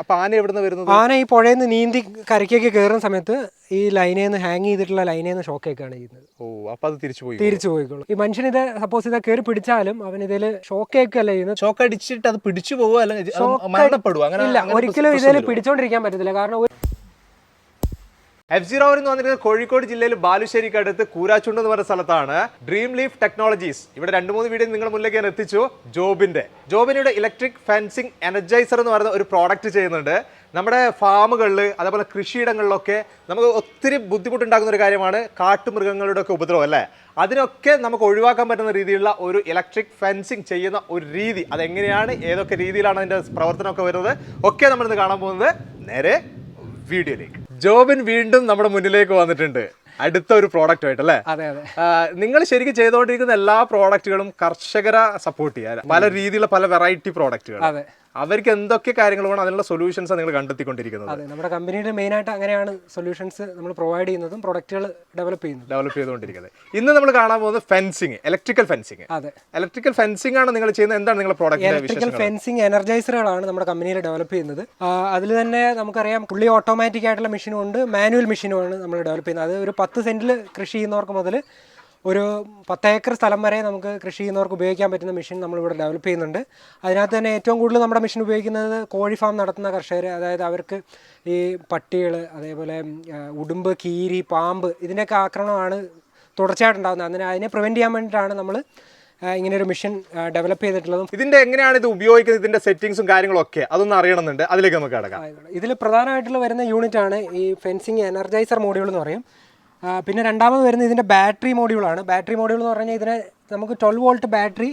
അപ്പൊ ആന എവിടുന്ന് വരുന്നത്? ആന ഈ പുഴയിൽ നിന്ന് നീന്തി കരയ്ക്കേക്ക് കയറുന്ന സമയത്ത് ഈ ലൈനിൽ നിന്ന് ഹാങ് ചെയ്തിട്ടുള്ള ലൈനിൽ നിന്ന് ഷോക്കേക്കാണ് ചെയ്യുന്നത്. ഓ അപ്പൊ അത് തിരിച്ചു പോയി തിരിച്ചു പോയിക്കോളും. ഈ മനുഷ്യൻ ഇത് സപ്പോസ് ഇതാ കയറി പിടിച്ചാലും അവൻ ഇതിൽ ഷോക്കേക്കല്ല ചെയ്യുന്നത്. ഷോക്ക് അടിച്ചിട്ട് അത് പിടിച്ചു അല്ലെങ്കിൽ മരണപ്പെടുവോ? അങ്ങനെ ഇല്ല ഒരിക്കലും ഇതിൽ പിടിച്ചോണ്ടിരിക്കാൻ പറ്റത്തില്ല. കാരണം എഫ് സീറോ എന്ന് വന്നിരിക്കുന്നത് കോഴിക്കോട് ജില്ലയിൽ ബാലുശ്ശേരിക്ക് അടുത്ത് കൂരാച്ചുണ്ട് എന്ന് പറഞ്ഞ സ്ഥലത്താണ് ഡ്രീം ലീഫ് ടെക്നോളജീസ് ഇവിടെ രണ്ട് മൂന്ന് വീഡിയോ നിങ്ങളുടെ മുന്നിലേക്ക് ഞാൻ എത്തിച്ചു. ജോബിന്റെ ജോബിനിയുടെ ഇലക്ട്രിക് ഫെൻസിങ് എനർജൈസർ എന്ന് പറയുന്ന ഒരു പ്രോഡക്റ്റ് ചെയ്യുന്നുണ്ട്. നമ്മുടെ ഫാമുകളിൽ അതേപോലെ കൃഷിയിടങ്ങളിലൊക്കെ നമുക്ക് ഒത്തിരി ബുദ്ധിമുട്ടുണ്ടാകുന്ന ഒരു കാര്യമാണ് കാട്ടുമൃഗങ്ങളുടെ ഒക്കെ ഉപദ്രവം അല്ലേ? അതിനൊക്കെ നമുക്ക് ഒഴിവാക്കാൻ പറ്റുന്ന രീതിയിലുള്ള ഒരു ഇലക്ട്രിക് ഫെൻസിങ് ചെയ്യുന്ന ഒരു രീതി. അതെങ്ങനെയാണ് ഏതൊക്കെ രീതിയിലാണ് അതിന്റെ പ്രവർത്തനമൊക്കെ വരുന്നത്? ഒക്കെ നമ്മളിന്ന് കാണാൻ പോകുന്നത് നേരെ വീഡിയോയിലേക്ക്. ജോബിൻ വീണ്ടും നമ്മുടെ മുന്നിലേക്ക് വന്നിട്ടുണ്ട്. അടുത്ത ഒരു പ്രോഡക്റ്റ് ആയിട്ട് അല്ലേ? അതെ അതെ. നിങ്ങൾ ശരിക്കും ചെയ്തുകൊണ്ടിരിക്കുന്ന എല്ലാ പ്രോഡക്റ്റുകളും കർഷകരെ സപ്പോർട്ട് ചെയ്യാൻ പല രീതിയിലുള്ള പല വെറൈറ്റി പ്രോഡക്റ്റുകൾ അതെ. അവർക്ക് എന്തൊക്കെ കാര്യങ്ങൾ വേണം അതിനുള്ള സൊല്യൂഷൻസ് നിങ്ങൾ കണ്ടെത്തിക്കൊണ്ടിരിക്കുന്നത്. അതെ നമ്മുടെ കമ്പനിയുടെ മെയിൻ ആയിട്ട് അങ്ങനെയാണ് സൊല്യൂഷൻസ് നമ്മൾ പ്രൊവൈഡ് ചെയ്യുന്നതും പ്രൊഡക്റ്റുകൾ ഡെവലപ്പ് ചെയ്യുന്നത്. ഡെവലപ്പ് ചെയ്തുകൊണ്ടിരിക്കുന്നത്. ഇന്ന് നമ്മൾ കാണാൻ പോകുന്നത് ഫെൻസിങ് ഇലക്ട്രിക്കൽ ഫെൻസിങ് അതെ. ഇലക്ട്രിക്കൽ ഫെൻസിംഗ് ആണ് നിങ്ങൾ ചെയ്യുന്നത്. എന്താണ് നിങ്ങളുടെ പ്രോഡക്റ്റ് ഇലക്ട്രിക്കൽ ഫെൻസിങ് എനർജൈസറുകളാണ് നമ്മുടെ കമ്പനിയിൽ ഡെവലപ്പ് ചെയ്യുന്നത്. അതിൽ തന്നെ നമുക്കറിയാം പുള്ളി ഓട്ടോമാറ്റിക് ആയിട്ടുള്ള മെഷീനും ഉണ്ട് മാനുവൽ മെഷീനുമാണ് നമ്മൾ ഡെവലപ്പ് ചെയ്യുന്നത്. അത് ഒരു പത്ത് സെന്റിൽ കൃഷി ചെയ്യുന്നവർക്ക് മുതൽ ഒരു പത്ത് ഏക്കർ സ്ഥലം വരെ നമുക്ക് കൃഷി ചെയ്യുന്നവർക്ക് ഉപയോഗിക്കാൻ പറ്റുന്ന മെഷീൻ നമ്മളിവിടെ ഡെവലപ്പ് ചെയ്യുന്നുണ്ട്. അതിനകത്ത് തന്നെ ഏറ്റവും കൂടുതൽ നമ്മുടെ മെഷീൻ ഉപയോഗിക്കുന്നത് കോഴി ഫാം നടത്തുന്ന കർഷകർ അതായത് അവർക്ക് ഈ പട്ടികൾ അതേപോലെ ഉടുമ്പ് കീരി പാമ്പ് ഇതിന്റെയൊക്കെ ആക്രമണമാണ് തുടർച്ചയായിട്ടുണ്ടാകുന്നത് അതിനെ അതിനെ പ്രിവെന്റ് ചെയ്യാൻ വേണ്ടിയിട്ടാണ് നമ്മൾ ഇങ്ങനെ ഒരു മെഷീൻ ഡെവലപ്പ് ചെയ്തിട്ടുള്ളതും. ഇതിന്റെ എങ്ങനെയാണ് ഇത് ഉപയോഗിക്കുന്നത്? ഇതിന്റെ സെറ്റിങ്സും കാര്യങ്ങളും ഒക്കെ അതൊന്നും അറിയണമെന്നുണ്ട്. അതിലേക്ക് നമുക്ക് കിടക്കാം. ഇതിൽ പ്രധാനമായിട്ടുള്ള വരുന്ന യൂണിറ്റ് ആണ് ഈ ഫെൻസിങ് എനർജൈസർ മോഡ്യൂൾ എന്ന് പറയും. പിന്നെ രണ്ടാമത് വരുന്നത് ഇതിന്റെ ബാറ്ററി മോഡ്യൂളാണ്. ബാറ്ററി മോഡ്യൂൾ എന്ന് പറഞ്ഞാൽ ഇതിനെ നമുക്ക് ട്വൽവ് വോൾട്ട് ബാറ്ററി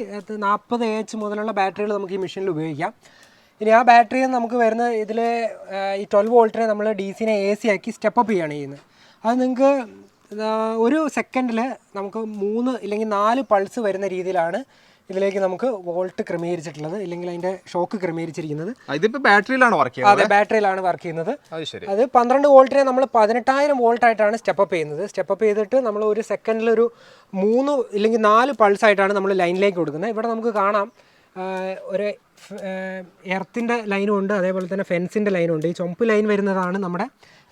നാൽപ്പത് എച്ച് മുതലുള്ള ബാറ്ററികൾ നമുക്ക് ഈ മെഷീനിൽ ഉപയോഗിക്കാം. ഇനി ആ ബാറ്ററിയിൽ നമുക്ക് വരുന്ന ഇതിൽ ഈ ട്വൽവ് വോൾട്ടിനെ നമ്മൾ ഡി സിനെ എ സി ആക്കി സ്റ്റെപ്പ് അപ്പ് ചെയ്യുകയാണ് ചെയ്യുന്നത്. അത് നിങ്ങൾക്ക് ഒരു സെക്കൻഡിൽ നമുക്ക് മൂന്ന് ഇല്ലെങ്കിൽ നാല് പൾസ് വരുന്ന രീതിയിലാണ് ഇതിലേക്ക് നമുക്ക് വോൾട്ട് ക്രമീകരിച്ചിട്ടുള്ളത് ഇല്ലെങ്കിൽ അതിന്റെ ഷോക്ക് ക്രമീകരിച്ചിരിക്കുന്നത്. ഇതിപ്പോ ബാറ്ററിയിലാണ് വർക്ക് ചെയ്യുന്നത് അതെ ബാറ്ററിയിലാണ് വർക്ക് ചെയ്യുന്നത്. അത് പന്ത്രണ്ട് വോൾട്ടിനെ നമ്മൾ പതിനെട്ടായിരം വോൾട്ട് ആയിട്ടാണ് സ്റ്റെപ്പ് ചെയ്യുന്നത്. സ്റ്റെപ്പ് ചെയ്തിട്ട് നമ്മൾ ഒരു സെക്കൻഡിൽ ഒരു മൂന്ന് ഇല്ലെങ്കിൽ നാല് പൾസ് ആയിട്ടാണ് നമ്മൾ ലൈനിലേക്ക് കൊടുക്കുന്നത്. ഇവിടെ നമുക്ക് കാണാം ഒരു എർത്തിന്റെ ലൈനും ഉണ്ട് അതേപോലെ തന്നെ ഫെൻസിന്റെ ലൈനും ഉണ്ട്. ഈ ചൊമ്പ് ലൈൻ വരുന്നതാണ് നമ്മുടെ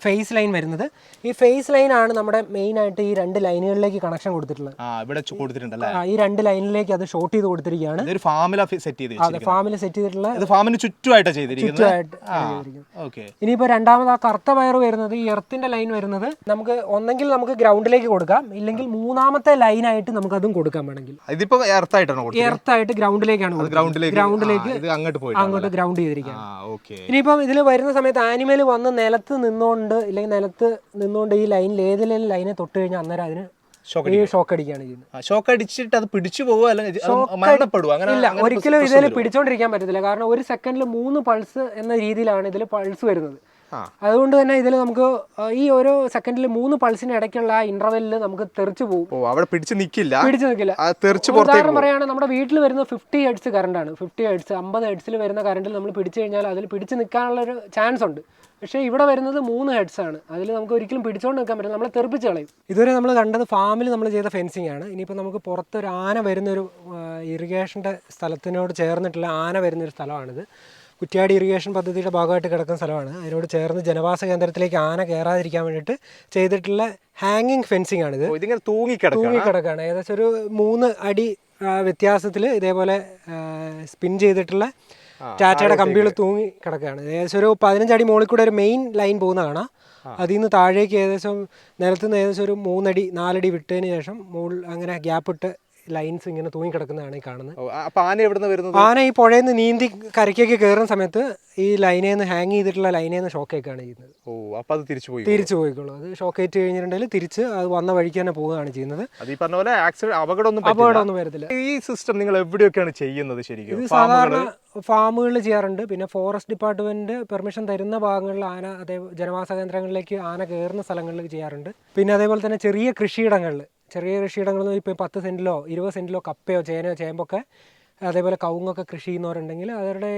ഫേസ് ലൈൻ വരുന്നത്. ഈ ഫേസ് ലൈൻ ആണ് നമ്മുടെ മെയിൻ ആയിട്ട് ഈ രണ്ട് ലൈനുകളിലേക്ക് കണക്ഷൻ കൊടുത്തിട്ടുള്ളത്. ഇവിടെ കൊടുത്തിട്ടുണ്ടല്ലേ? ഈ രണ്ട് ലൈനിലേക്ക് അത് ഷോർട്ട് ചെയ്ത് കൊടുത്തിരിക്കുകയാണ്. ഇതൊരു ഫാമിലാ സെറ്റ് ചെയ്ത് അതെ ഫാമിൽ സെറ്റ് ചെയ്തിട്ടുള്ള ഇത് ഫാമിന് ചുറ്റുമായിട്ടാണ് ചെയ്തിരിക്കുന്നത്? ഇനിയിപ്പോൾ രണ്ടാമത് ആ കറുത്ത വയർ വരുന്നത് ഈ എർത്തിന്റെ ലൈൻ വരുന്നത് നമുക്ക് ഒന്നെങ്കിൽ നമുക്ക് ഗ്രൗണ്ടിലേക്ക് കൊടുക്കാം. ഇല്ലെങ്കിൽ മൂന്നാമത്തെ ലൈനായിട്ട് നമുക്ക് അതും കൊടുക്കാൻ വേണമെങ്കിൽ. ഇതിപ്പോ എർത്തായിട്ടാണ് എർത്തായിട്ട് ഗ്രൗണ്ടിലേക്കാണ് ഗ്രൗണ്ടിലേക്ക് ഗ്രൗണ്ടിലേക്ക് അങ്ങോട്ട് പോയി അങ്ങോട്ട് ഗ്രൗണ്ട് ചെയ്തിരിക്കുകയാണ്. ഇനിയിപ്പം ഇതിൽ വരുന്ന സമയത്ത് ആനിമൽ വന്ന് നിലത്ത് നിന്നുകൊണ്ട് ഇല്ലെങ്കിൽ നിലത്ത് നിന്നുകൊണ്ട് ഈ ലൈനിൽ ഏതിലും ലൈനെ തൊട്ട് കഴിഞ്ഞാൽ അന്നേരം അതിന് ഷോക്ക് ഈ ഷോക്ക് അടിക്കുകയാണ് ചെയ്യുന്നത്. ഷോക്ക് അടിച്ചിട്ട് അത് പിടിച്ചു പോകുക അല്ലെങ്കിൽ അങ്ങനെ ഇല്ല ഒരിക്കലും ഇതിൽ പിടിച്ചോണ്ടിരിക്കാൻ പറ്റത്തില്ല. കാരണം ഒരു സെക്കൻഡിൽ മൂന്ന് പൾസ് എന്ന രീതിയിലാണ് ഇതിൽ പൾസ് വരുന്നത്. അതുകൊണ്ട് തന്നെ ഇതിൽ നമുക്ക് ഈ ഓരോ സെക്കൻഡിൽ മൂന്ന് പൾസിന് ഇടയ്ക്കുള്ള ആ ഇന്റർവെല്ലിൽ നമുക്ക് തെറിച്ചു പോകും അവിടെ പിടിച്ച് പിടിച്ചു നിൽക്കില്ല പുറത്തേക്ക് ഉദാഹരണം പറയുകയാണെങ്കിൽ നമ്മുടെ വീട്ടിൽ വരുന്ന ഫിഫ്റ്റി ഹെഡ്സ് കറണ്ടാണ് ഫിഫ്റ്റി ഹെഡ്സ് അമ്പത് ഹെഡ്സിൽ വരുന്ന കറണ്ടിൽ നമ്മൾ പിടിച്ചു കഴിഞ്ഞാൽ അതിൽ പിടിച്ച് നിൽക്കാനുള്ള ഒരു ചാൻസ് ഉണ്ട്. പക്ഷേ ഇവിടെ വരുന്നത് മൂന്ന് ഹെഡ്സ് ആണ്. അതിൽ നമുക്ക് ഒരിക്കലും പിടിച്ചുകൊണ്ട് നിൽക്കാൻ പറ്റില്ല. നമ്മളെ തെറിപ്പിച്ച് കളയും. ഇതുവരെ നമ്മൾ കണ്ടത് ഫാമിൽ നമ്മൾ ചെയ്ത ഫെൻസിങ് ആണ്. ഇനിയിപ്പോൾ നമുക്ക് പുറത്തൊരു ആന വരുന്നൊരു ഇറിഗേഷന്റെ സ്ഥലത്തിനോട് ചേർന്നിട്ടുള്ള ആന വരുന്നൊരു സ്ഥലമാണിത്. കുറ്റ്യാടി ഇറിഗേഷൻ പദ്ധതിയുടെ ഭാഗമായിട്ട് കിടക്കുന്ന സ്ഥലമാണ്. അതിനോട് ചേർന്ന് ജനവാസ കേന്ദ്രത്തിലേക്ക് ആന കയറാതിരിക്കാൻ വേണ്ടിയിട്ട് ചെയ്തിട്ടുള്ള ഹാങ്ങിങ് ഫെൻസിങ് ആണിത്. ഇതിങ്ങനെ ഇതിങ്ങനെ തൂങ്ങി തൂങ്ങിക്കിടക്കാണ്. ഏകദേശം ഒരു മൂന്ന് അടി വ്യത്യാസത്തിൽ ഇതേപോലെ സ്പിൻ ചെയ്തിട്ടുള്ള ടാറ്റയുടെ കമ്പികൾ തൂങ്ങി കിടക്കുകയാണ്. ഏകദേശം ഒരു പതിനഞ്ചടി മുകളിൽ കൂടെ ഒരു മെയിൻ ലൈൻ പോകുന്ന കാണാം അതിൽ നിന്ന് താഴേക്ക് ഏകദേശം നിലത്തുനിന്ന് ഏകദേശം ഒരു മൂന്നടി നാലടി വിട്ടതിന് ശേഷം മുകളിൽ അങ്ങനെ ഗ്യാപ്പ് ഇട്ട് ലൈൻസ് ഇങ്ങനെ തൂങ്ങി കിടക്കുന്നതാണ് ഈ കാണുന്നത്. അപ്പോൾ ആന എവിടുന്ന് വരുന്നത്? ആന ഈ പുഴയിൽ നിന്ന് നീന്തി കരയ്ക്കൊക്കെ കയറുന്ന സമയത്ത് ഈ ലൈനിൽ നിന്ന് ഹാങ് ചെയ്തിട്ടുള്ള ലൈനിൽ നിന്ന് ഷോക്കേക്കാണ് ചെയ്യുന്നത്. ഓ അപ്പൊ അത് തിരിച്ചു പോയി തിരിച്ചു പോയിക്കോളൂ. അത് ഷോക്കേറ്റ് കഴിഞ്ഞിട്ടുണ്ടെങ്കിൽ തിരിച്ച് അത് വന്ന വഴിക്ക് തന്നെ പോവുകയാണ് ചെയ്യുന്നത്. അത് ഈ പറഞ്ഞ പോലെ ആക്സിഡന്റ് അപകടമൊന്നും. അപകടമൊന്നും വരത്തില്ല. ഈ സിസ്റ്റം നിങ്ങൾ എവിടെയൊക്കെയാണ് ചെയ്യുന്നത് ശരിക്കും? ഇത് സാധാരണ ഫാമുകളിൽ ചെയ്യാറുണ്ട്. പിന്നെ ഫോറസ്റ്റ് ഡിപ്പാർട്ട്മെന്റ് പെർമിഷൻ തരുന്ന ഭാഗങ്ങളിൽ ആന അതേ ജനവാസ കേന്ദ്രങ്ങളിലേക്ക് ആന കയറുന്ന സ്ഥലങ്ങളിൽ ചെയ്യാറുണ്ട്. പിന്നെ അതേപോലെ തന്നെ ചെറിയ കൃഷിയിടങ്ങളിൽ ചെറിയ കൃഷിയിടങ്ങളിൽ ഇപ്പോൾ പത്ത് സെന്റിലോ ഇരുപത് സെന്റിലോ കപ്പയോ ചേനയോ ചേമ്പൊക്കെ അതേപോലെ കവുങ്ങൊക്കെ കൃഷി ചെയ്യുന്നവരുണ്ടെങ്കിൽ അവരുടെ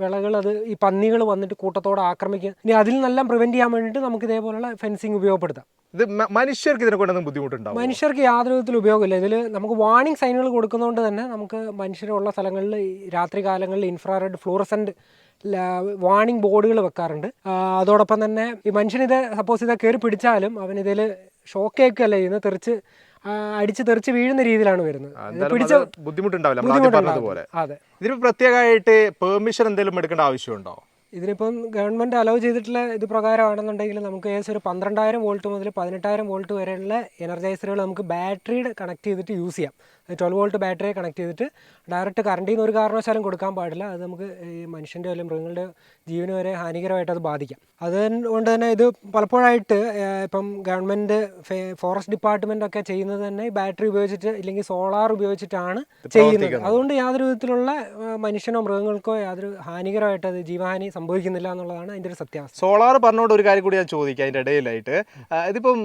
വിളകൾ അത് ഈ പന്നികൾ വന്നിട്ട് കൂട്ടത്തോടെ ആക്രമിക്കുക. ഇനി അതിൽ നിന്നെല്ലാം പ്രിവെന്റ് ചെയ്യാൻ വേണ്ടിയിട്ട് നമുക്ക് ഇതേപോലുള്ള ഫെൻസിങ് ഉപയോഗപ്പെടുത്താം. ഇത് മനുഷ്യർക്ക് ഇതിനെ കൊണ്ടൊന്നും ബുദ്ധിമുട്ടുണ്ടാവും? മനുഷ്യർക്ക് യാതൊരു വിധത്തിൽ ഉപയോഗമില്ല. ഇതിൽ നമുക്ക് വാർണിംഗ് സൈനുകൾ കൊടുക്കുന്നതുകൊണ്ട് തന്നെ നമുക്ക് മനുഷ്യരുള്ള സ്ഥലങ്ങളിൽ രാത്രി കാലങ്ങളിൽ ഇൻഫ്രാറെഡ് ഫ്ലൂറസെന്റ് വാണിംഗ് ബോർഡുകൾ വെക്കാറുണ്ട്. അതോടൊപ്പം തന്നെ ഈ മനുഷ്യനിത് സപ്പോസ് ഇതാ കയറി പിടിച്ചാലും അവൻ ഇതിൽ ഷോക്കേക്കല്ല ചെയ്യുന്നത്. തെറിച്ച് അടിച്ച് തെറിച്ച് വീഴുന്ന രീതിയിലാണ് വരുന്നത്. പിടിച്ച ബുദ്ധിമുട്ടുണ്ടാവില്ല. അതെ. ഇതിന് പ്രത്യേകമായിട്ട് പെർമിഷൻ എന്തെങ്കിലും എടുക്കേണ്ട ആവശ്യമുണ്ടോ? ഇതിനിപ്പം ഗവൺമെന്റ് അലൗ ചെയ്തിട്ടുള്ള ഇത് പ്രകാരമാണെന്നുണ്ടെങ്കിൽ നമുക്ക് ഏകദേശം ഒരു പന്ത്രണ്ടായിരം വോൾട്ട് മുതൽ പതിനെട്ടായിരം വോൾട്ട് വരെയുള്ള എനർജൈസറുകൾ നമുക്ക് ബാറ്ററിയുടെ കണക്ട് ചെയ്തിട്ട് യൂസ് ചെയ്യാം. ട്വൽവ് വോൾട്ട് ബാറ്ററിയെ കണക്ട് ചെയ്തിട്ട് ഡയറക്റ്റ് കറണ്ടിൽ നിന്ന് ഒരു കാരണവശാലും കൊടുക്കാൻ പാടില്ല. അത് നമുക്ക് ഈ മനുഷ്യന്റെ അല്ലെങ്കിൽ മൃഗങ്ങളുടെ ജീവന് വരെ ഹാനികരമായിട്ട് അത് ബാധിക്കാം. അതുകൊണ്ട് തന്നെ ഇത് പലപ്പോഴായിട്ട് ഇപ്പം ഗവൺമെന്റ് ഫോറസ്റ്റ് ഡിപ്പാർട്ട്മെന്റ് ഒക്കെ ചെയ്യുന്നത് തന്നെ ബാറ്ററി ഉപയോഗിച്ചിട്ട് ഇല്ലെങ്കിൽ സോളാർ ഉപയോഗിച്ചിട്ടാണ് ചെയ്യുന്നത്. അതുകൊണ്ട് യാതൊരു വിധത്തിലുള്ള മനുഷ്യനോ മൃഗങ്ങൾക്കോ യാതൊരു ഹാനികരമായിട്ട് അത് ജീവഹാനി സംഭവിക്കുന്നില്ല എന്നുള്ളതാണ് അതിന്റെ ഒരു സത്യാവസ്ഥ. സോളാർ പറഞ്ഞുകൊണ്ട് ഒരു കാര്യം കൂടി ഞാൻ ചോദിക്കാം അതിന്റെ ഇടയിലായിട്ട്. ഇതിപ്പം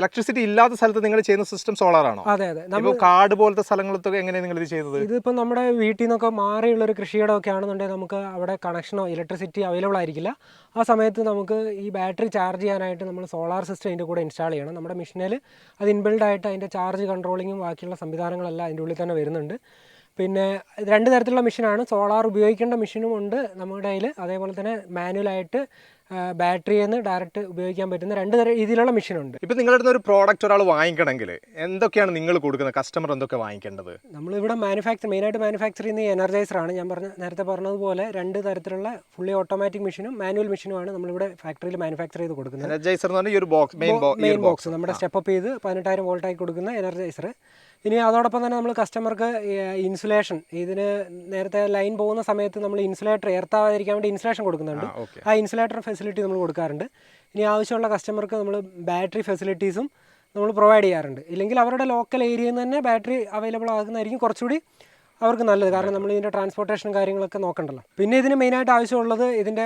ഇലക്ട്രിസിറ്റി ഇല്ലാത്ത സ്ഥലത്ത് നിങ്ങൾ ചെയ്യുന്ന സിസ്റ്റം സോളാർ ആണോ? അതെ അതെ. നമ്മൾ കാർഡ് കാട് പോലത്തെ സ്ഥലങ്ങളത്തൊക്കെ എങ്ങനെയാണ് നിങ്ങൾ ഇത് ചെയ്തത്? ഇതിപ്പോൾ നമ്മുടെ വീട്ടിൽ നിന്നൊക്കെ മാറിയുള്ള ഒരു കൃഷിയിടമൊക്കെ ആണെന്നുണ്ടെങ്കിൽ നമുക്ക് അവിടെ കണക്ഷനോ ഇലക്ട്രിസിറ്റി അവൈലബിൾ ആയിരിക്കില്ല. ആ സമയത്ത് നമുക്ക് ഈ ബാറ്ററി ചാർജ് ചെയ്യാനായിട്ട് നമ്മൾ സോളാർ സിസ്റ്റം അതിന്റെ കൂടെ ഇൻസ്റ്റാൾ ചെയ്യണം. നമ്മുടെ മെഷീനിൽ അത് ഇൻബിൽഡ് ആയിട്ട് അതിന്റെ ചാർജ് കൺട്രോളിങ്ങും ബാക്കിയുള്ള സംവിധാനങ്ങളെല്ലാം അതിന്റെ ഉള്ളിൽ തന്നെ വരുന്നുണ്ട്. പിന്നെ രണ്ട് തരത്തിലുള്ള മെഷീനാണ്. സോളാർ ഉപയോഗിക്കേണ്ട മെഷീനും ഉണ്ട് നമ്മുടെ കയ്യിൽ. അതേപോലെ തന്നെ മാനുവലായിട്ട് ബാറ്ററിയിൽ നിന്ന് ഡയറക്റ്റ് ഉപയോഗിക്കാൻ പറ്റുന്ന രണ്ട് തരം രീതിയിലുള്ള മെഷീനുണ്ട്. ഇപ്പോൾ നിങ്ങളുടെ അടുത്ത് ഒരു പ്രോഡക്റ്റ് ഒരാൾ വാങ്ങിക്കണമെങ്കിൽ എന്തൊക്കെയാണ് നിങ്ങൾ കൊടുക്കുന്നത്? കസ്റ്റമർ എന്തൊക്കെ വാങ്ങിക്കേണ്ടത്? നമ്മളിവിടെ മാനുഫാക്ചർ മെയിനായിട്ട് മാനുഫാക്ചർ ചെയ്യുന്ന എനർജൈസറാണ് ഞാൻ പറഞ്ഞ നേരത്തെ പറഞ്ഞതുപോലെ രണ്ട് തരത്തിലുള്ള ഫുള്ളി ഓട്ടോമാറ്റിക് മെഷീനും മാനുവൽ മെഷീനുമാണ് നമ്മളിവിടെ ഫാക്ടറിയിൽ മാനുഫാക്ചർ ചെയ്ത് കൊടുക്കുന്നത്. എനർജൈസർ എന്ന് പറഞ്ഞാൽ ഈ ഒരു ബോക്സ് മെയിൻ ബോക്സ് നമ്മുടെ സ്റ്റെപ്പ് അപ്പ് ചെയ്ത് പതിനെട്ടായിരം വോൾട്ടായി കൊടുക്കുന്ന എനർജൈസർ ഇനി അതോടൊപ്പം തന്നെ നമ്മൾ കസ്റ്റമർക്ക് ഇൻസുലേഷൻ ഇതിന് നേരത്തെ ലൈൻ പോകുന്ന സമയത്ത് നമ്മൾ ഇൻസുലേറ്റർ എർത്താവാതിരിക്കാൻ വേണ്ടി ഇൻസുലേഷൻ കൊടുക്കുന്നുണ്ട്. ആ ഇൻസുലേറ്റർ ഫെസിലിറ്റി നമ്മൾ കൊടുക്കാറുണ്ട്. ഇനി ആവശ്യമുള്ള കസ്റ്റമർക്ക് നമ്മൾ ബാറ്ററി ഫെസിലിറ്റീസും നമ്മൾ പ്രൊവൈഡ് ചെയ്യാറുണ്ട്. ഇല്ലെങ്കിൽ അവരുടെ ലോക്കൽ ഏരിയയിൽ നിന്ന് തന്നെ ബാറ്ററി അവൈലബിൾ ആകുന്നതായിരിക്കും കുറച്ചുകൂടി അവർക്ക് നല്ലത്. കാരണം നമ്മൾ ഇതിന്റെ ട്രാൻസ്പോർട്ടേഷൻ കാര്യങ്ങളൊക്കെ നോക്കണ്ടല്ലോ. പിന്നെ ഇതിന് മെയിനായിട്ട് ആവശ്യമുള്ളത് ഇതിന്റെ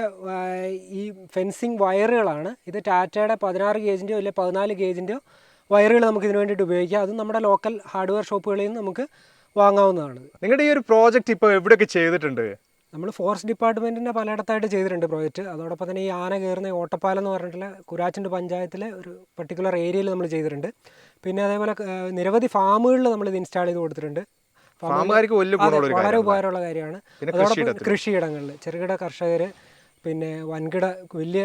ഈ ഫെൻസിങ് വയറുകളാണ് ഇത് ടാറ്റയുടെ പതിനാറ് ഗേജിന്റെയോ അല്ലെങ്കിൽ പതിനാല് ഗേജിന്റെയോ വയറുകൾ നമുക്ക് ഇതിന് വേണ്ടിയിട്ട് ഉപയോഗിക്കാം. അതും നമ്മുടെ ലോക്കൽ ഹാർഡ്വെയർ ഷോപ്പുകളിൽ നിന്ന് നമുക്ക് വാങ്ങാവുന്നതാണ്. നിങ്ങളുടെ ഈ ഒരു പ്രോജക്റ്റ് ഇപ്പോൾ എവിടെയൊക്കെ ചെയ്തിട്ടുണ്ട്? നമ്മൾ ഫോറസ്റ്റ് ഡിപ്പാർട്ട്മെന്റിന്റെ പലയിടത്തായിട്ട് ചെയ്തിട്ടുണ്ട് പ്രോജക്റ്റ് അതോടൊപ്പം തന്നെ ഈ ആന കയറുന്ന ഓട്ടപ്പാലം എന്ന് പറഞ്ഞിട്ടുള്ള കുരാച്ചിന്റ് പഞ്ചായത്തിലെ ഒരു പർട്ടിക്കുലർ ഏരിയയിൽ നമ്മൾ ചെയ്തിട്ടുണ്ട്. പിന്നെ അതേപോലെ നിരവധി ഫാമുകളിൽ നമ്മൾ ഇത് ഇൻസ്റ്റാൾ ചെയ്ത് കൊടുത്തിട്ടുണ്ട്. വളരെ ഉപകാരമുള്ള കാര്യമാണ്. അതോടൊപ്പം. കൃഷിയിടങ്ങളിൽ ചെറുകിട കർഷകർ പിന്നെ വൻകിട വലിയ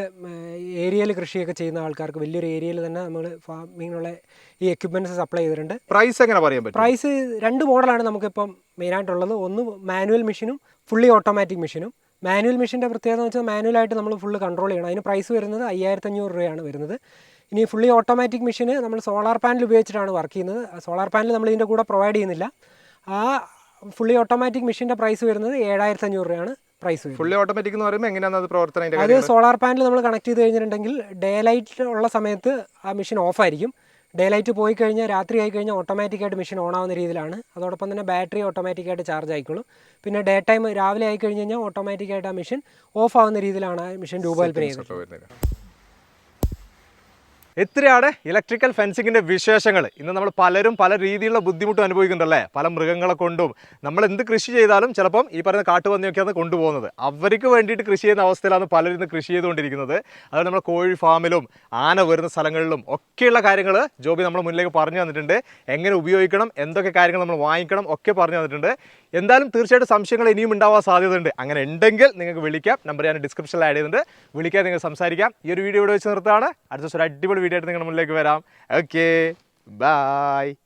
ഏരിയയിൽ കൃഷിയൊക്കെ ചെയ്യുന്ന ആൾക്കാർക്ക് വലിയൊരു ഏരിയയിൽ തന്നെ നമ്മൾ ഫാമിങ്ങിനുള്ള ഈ എക്യുപ്മെന്റ്സ് സപ്ലൈ ചെയ്തിട്ടുണ്ട്. പ്രൈസ് എങ്ങനെ പറയാൻ പറ്റും? പ്രൈസ് രണ്ട് മോഡലാണ് നമുക്കിപ്പം മെയിനായിട്ടുള്ളത്. ഒന്ന് മാനുവൽ മെഷീനും ഫുള്ളി ഓട്ടോമാറ്റിക് മെഷീനും മാനുവൽ മെഷീന്റെ പ്രത്യേകത എന്ന് വെച്ചാൽ മാനുവലായിട്ട് നമ്മൾ ഫുള്ള് കൺട്രോൾ ചെയ്യണം. അതിന് പ്രൈസ് വരുന്നത് അയ്യായിരത്തഞ്ഞൂറ് രൂപയാണ് വരുന്നത്. ഇനി ഫുള്ളി ഓട്ടോമാറ്റിക് മെഷീന് നമ്മൾ സോളാർ പാനൽ ഉപയോഗിച്ചിട്ടാണ് വർക്ക് ചെയ്യുന്നത്. സോളാർ പാനൽ നമ്മൾ ഇതിന്റെ കൂടെ പ്രൊവൈഡ് ചെയ്യുന്നില്ല. ആ ഫുള്ളി ഓട്ടോമാറ്റിക് മെഷീന്റെ പ്രൈസ് വരുന്നത് ഏഴായിരത്തഞ്ഞൂറ് രൂപയാണ്. പ്രൈസ് ഫുള്ളി ഓട്ടോമാറ്റിക് എന്ന് പറയുമ്പോൾ എങ്ങനെയാണ് അത് പ്രവർത്തനം അത് സോളാർ പാനൽ നമ്മൾ കണക്ട് ചെയ്ത് കഴിഞ്ഞിട്ടുണ്ടെങ്കിൽ ഡേ ലൈറ്റ് ഉള്ള സമയത്ത് ആ മെഷീൻ ഓഫ് ആയിരിക്കും. ഡേ ലൈറ്റ് പോയി കഴിഞ്ഞാൽ രാത്രി ആയി കഴിഞ്ഞാൽ ഓട്ടോമാറ്റിക്കായിട്ട് മെഷീൻ ഓൺ ആവുന്ന രീതിയിലാണ്. അതോടൊപ്പം തന്നെ ബാറ്ററി ഓട്ടോമാറ്റിക്കായിട്ട് ചാർജ് ആയിക്കോളും. പിന്നെ ഡേ ടൈം രാവിലെ ആയി കഴിഞ്ഞ് കഴിഞ്ഞാൽ ഓട്ടോമാറ്റിക്കായിട്ട് ആ മെഷീൻ ഓഫ് ആവുന്ന രീതിയിലാണ് ആ മെഷീൻ രൂപകൽപ്പന വരുന്നത്. എത്രയാണ് ഇലക്ട്രിക്കൽ ഫെൻസിങ്ങിന്റെ വിശേഷങ്ങൾ? ഇന്ന് നമ്മൾ പലരും പല രീതിയിലുള്ള ബുദ്ധിമുട്ടും അനുഭവിക്കുന്നുണ്ടല്ലേ? പല മൃഗങ്ങളെ കൊണ്ടും. നമ്മൾ എന്ത് കൃഷി ചെയ്താലും ചിലപ്പം ഈ പറയുന്ന കാട്ടുപന്നിയൊക്കെയാണ് കൊണ്ടുപോകുന്നത്. അവർക്ക് വേണ്ടിയിട്ട് കൃഷി ചെയ്യുന്ന അവസ്ഥയിലാണ് പലരും ഇന്ന് കൃഷി ചെയ്തുകൊണ്ടിരിക്കുന്നത്. അതുകൊണ്ട് നമ്മൾ കോഴി ഫാമിലും ആന വരുന്ന സ്ഥലങ്ങളിലും ഒക്കെയുള്ള കാര്യങ്ങൾ ജോബി നമ്മൾ മുന്നിലേക്ക് പറഞ്ഞു തന്നിട്ടുണ്ട്. എങ്ങനെ ഉപയോഗിക്കണം എന്തൊക്കെ കാര്യങ്ങൾ നമ്മൾ വാങ്ങിക്കണം ഒക്കെ പറഞ്ഞു തന്നിട്ടുണ്ട്. എന്തായാലും തീർച്ചയായിട്ടും സംശയങ്ങൾ ഇനിയും ഉണ്ടാവാൻ സാധ്യതയുണ്ട്. അങ്ങനെ ഉണ്ടെങ്കിൽ നിങ്ങൾക്ക് വിളിക്കാം. നമ്പർ ഞാൻ ഡിസ്ക്രിപ്ഷനിൽ ആഡ് ചെയ്തിട്ടുണ്ട് വിളിക്കാൻ നിങ്ങൾ സംസാരിക്കാം. ഈ ഒരു വീഡിയോ ഇവിടെ വെച്ച് നിർത്താണ് അടുത്ത ദിവസം ഒരു അടിപൊളി വീഡിയോ ആയിട്ട് നിങ്ങളുടെ മുന്നിലേക്ക് വരാം. Okay bye